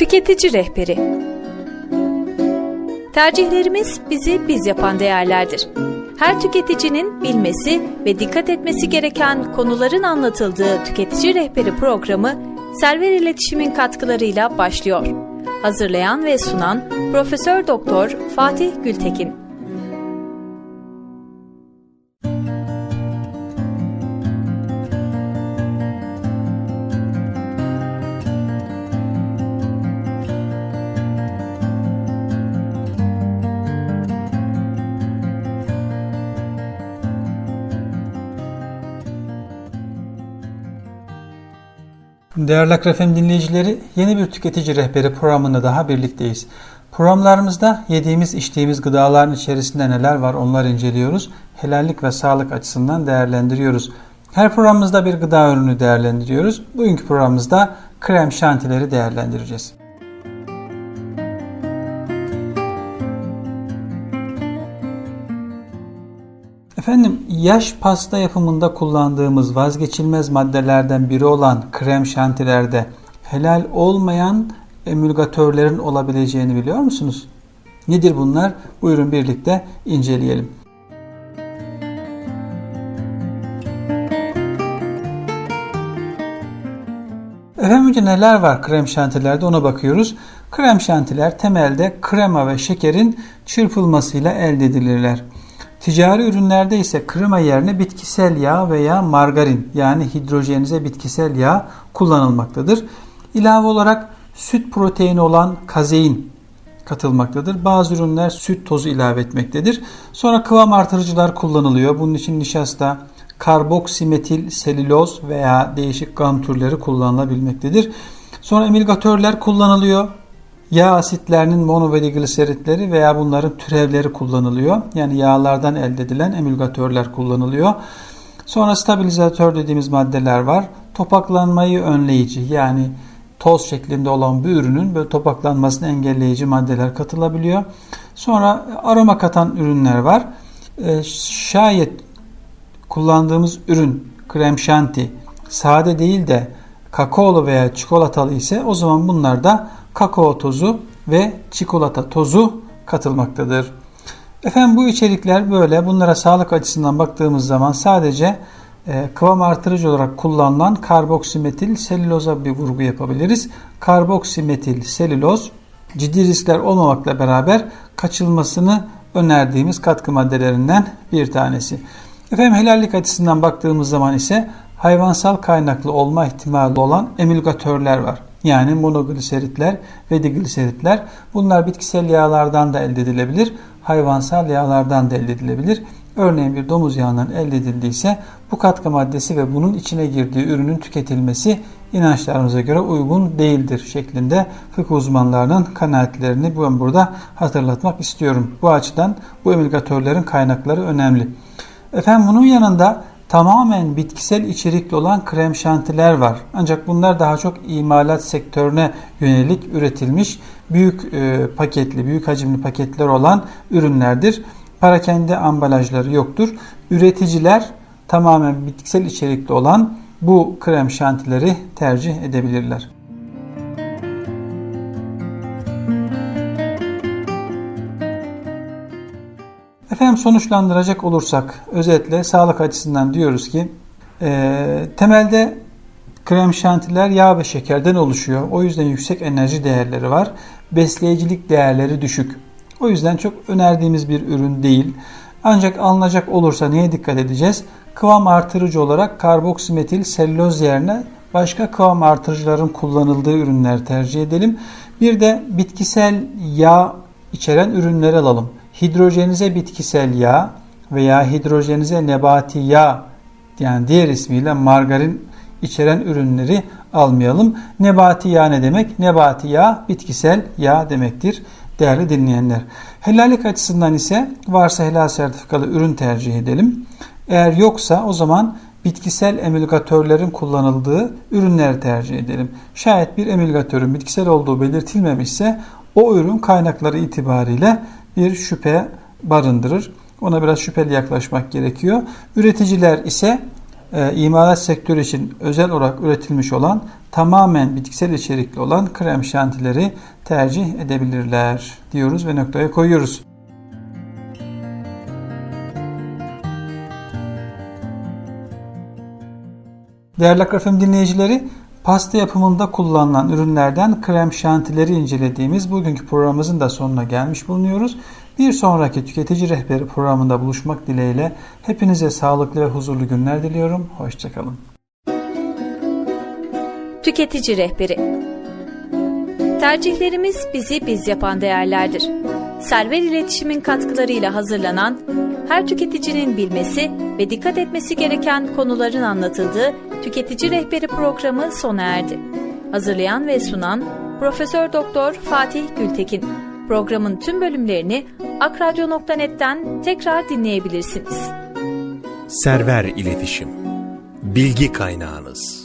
Tüketici rehberi Tercihlerimiz bizi biz yapan değerlerdir. Her tüketicinin bilmesi ve dikkat etmesi gereken konuların anlatıldığı Tüketici Rehberi programı Server İletişim'in katkılarıyla başlıyor. Hazırlayan ve sunan Profesör Doktor Fatih Gültekin. Değerli Akrefem dinleyicileri, yeni bir tüketici rehberi programında daha birlikteyiz. Programlarımızda yediğimiz, içtiğimiz gıdaların içerisinde neler var onları inceliyoruz. Helallik ve sağlık açısından değerlendiriyoruz. Her programımızda bir gıda ürünü değerlendiriyoruz. Bugünkü programımızda krem şantileri değerlendireceğiz. Efendim yaş pasta yapımında kullandığımız vazgeçilmez maddelerden biri olan krem şantilerde helal olmayan emülgatörlerin olabileceğini biliyor musunuz? Nedir bunlar? Buyurun birlikte inceleyelim. Efendim önce neler var krem şantilerde ona bakıyoruz. Krem şantiler temelde krema ve şekerin çırpılmasıyla elde edilirler. Ticari ürünlerde ise krema yerine bitkisel yağ veya margarin yani hidrojenize bitkisel yağ kullanılmaktadır. İlave olarak süt proteini olan kazein katılmaktadır. Bazı ürünler süt tozu ilave etmektedir. Sonra kıvam artırıcılar kullanılıyor. Bunun için nişasta, karboksimetil selüloz veya değişik gam türleri kullanılabilmektedir. Sonra emilgatörler kullanılıyor. Yağ asitlerinin mono ve digliseritleri veya bunların türevleri kullanılıyor. Yani yağlardan elde edilen emülgatörler kullanılıyor. Sonra stabilizatör dediğimiz maddeler var. Topaklanmayı önleyici yani toz şeklinde olan bir ürünün böyle topaklanmasını engelleyici maddeler katılabiliyor. Sonra aroma katan ürünler var. Ee, şayet kullandığımız ürün krem şanti sade değil de kakaolu veya çikolatalı ise o zaman bunlar da kakao tozu ve çikolata tozu katılmaktadır. Efendim bu içerikler böyle. Bunlara sağlık açısından baktığımız zaman sadece e, kıvam artırıcı olarak kullanılan karboksimetil selüloza bir vurgu yapabiliriz. Karboksimetil selüloz ciddi riskler olmamakla beraber kaçılmasını önerdiğimiz katkı maddelerinden bir tanesi. Efendim helallik açısından baktığımız zaman ise hayvansal kaynaklı olma ihtimali olan emülgatörler var. Yani monogliseritler ve digliseritler. Bunlar bitkisel yağlardan da elde edilebilir. Hayvansal yağlardan da elde edilebilir. Örneğin bir domuz yağından elde edildiyse bu katkı maddesi ve bunun içine girdiği ürünün tüketilmesi inançlarımıza göre uygun değildir şeklinde fıkıh uzmanlarının kanaatlerini ben burada hatırlatmak istiyorum. Bu açıdan bu emülgatörlerin kaynakları önemli. Efendim bunun yanında tamamen bitkisel içerikli olan krem şantiler var. Ancak bunlar daha çok imalat sektörüne yönelik üretilmiş büyük e, paketli, büyük hacimli paketler olan ürünlerdir. Parakende ambalajları yoktur. Üreticiler tamamen bitkisel içerikli olan bu krem şantileri tercih edebilirler. Efendim sonuçlandıracak olursak özetle sağlık açısından diyoruz ki e, temelde krem şantiler yağ ve şekerden oluşuyor. O yüzden yüksek enerji değerleri var. Besleyicilik değerleri düşük. O yüzden çok önerdiğimiz bir ürün değil. Ancak alınacak olursa neye dikkat edeceğiz? Kıvam artırıcı olarak karboksimetil selüloz yerine başka kıvam artırıcıların kullanıldığı ürünler tercih edelim. Bir de bitkisel yağ içeren ürünleri alalım hidrojenize bitkisel yağ veya hidrojenize nebati yağ yani diğer ismiyle margarin içeren ürünleri almayalım. Nebati yağ ne demek? Nebati yağ bitkisel yağ demektir değerli dinleyenler. Helallik açısından ise varsa helal sertifikalı ürün tercih edelim. Eğer yoksa o zaman bitkisel emülgatörlerin kullanıldığı ürünleri tercih edelim. Şayet bir emülgatörün bitkisel olduğu belirtilmemişse o ürün kaynakları itibariyle bir şüphe barındırır. Ona biraz şüpheli yaklaşmak gerekiyor. Üreticiler ise e, imalat sektörü için özel olarak üretilmiş olan tamamen bitkisel içerikli olan krem şantileri tercih edebilirler diyoruz ve noktaya koyuyoruz. Değerli Akrafem dinleyicileri, pasta yapımında kullanılan ürünlerden krem şantileri incelediğimiz bugünkü programımızın da sonuna gelmiş bulunuyoruz. Bir sonraki tüketici rehberi programında buluşmak dileğiyle hepinize sağlıklı ve huzurlu günler diliyorum. Hoşçakalın. Tüketici rehberi Tercihlerimiz bizi biz yapan değerlerdir. Server iletişimin katkılarıyla hazırlanan, her tüketicinin bilmesi ve dikkat etmesi gereken konuların anlatıldığı Tüketici Rehberi programı sona erdi. Hazırlayan ve sunan Profesör Doktor Fatih Gültekin. Programın tüm bölümlerini akradyo.net'ten tekrar dinleyebilirsiniz. Server İletişim Bilgi kaynağınız